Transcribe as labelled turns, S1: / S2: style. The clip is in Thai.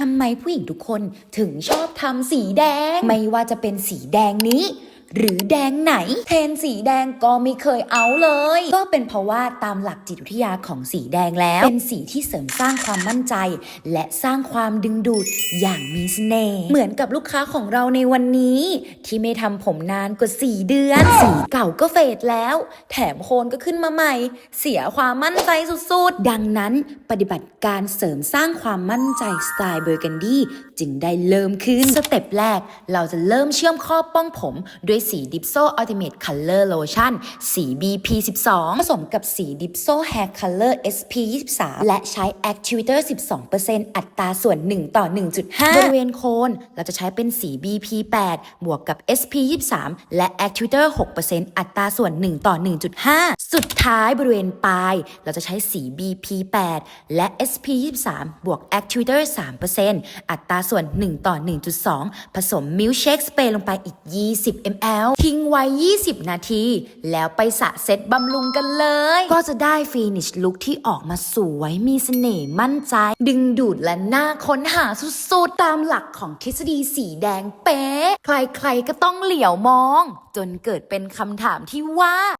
S1: ทำไมผู้หญิงทุกคนถึงชอบทำสีแดง ไม่ว่าจะเป็นสีแดงนี้ หรือแดงไหน เทนสีแดงก็ไม่เคยเอาเลย ก็เป็นเพราะว่าตามหลักจิตวิทยาของสีแดงแล้ว เป็นสีที่เสริมสร้างความมั่นใจ และสร้างความดึงดูดอย่างมีเสน่ห์เหมือนกับลูกค้าของเราในวันนี้ ที่ไม่ทำผมนานกว่า 4 เดือน สีเก่าก็เฟดแล้ว แถมโคนก็ขึ้นมาใหม่ เสียความมั่นใจสุดๆ ดังนั้นปฏิบัติการเสริมสร้างความมั่นใจสไตล์เบอร์กันดี้ จึงได้เริ่มขึ้น สเต็ปแรกเราจะเริ่มเชื่อมข้อป้องผมด้วยสีดิปโซอัลติเม e คัลเลอร์โลชั่นสี BP 12 ผสมกับสีดิปโซ Hair Color SP 23 และใช้ Activator 12%อัตราส่วน 1 ต่อ 1.5 บริเวณโคนเราจะใช้เป็นสี BP 8 บวกกับ SP 23 และ Activator 6%อัตราส่วน 1 ต่อ 1.5 สุดท้ายบริเวณปลาย เราจะใช้สี BP 8 และ SP 23 บวก Activator 3%อัตราส่วน 1 ต่อ 1.2 ผสม Milkshake Spray ลงไปอีก 20 ml ทิ้งไว้ 20 นาที แล้วไปสระเซ็ตบำรุงกันเลย ก็จะได้ฟินิชลุคที่ออกมาสวยมีเสน่ห์มั่นใจ ดึงดูดและน่าค้นหาสุดๆ ตามหลักของทฤษฎีสีแดงเป๊ะ ใครๆก็ต้องเหลียวมอง จนเกิดเป็นคำถามที่ว่า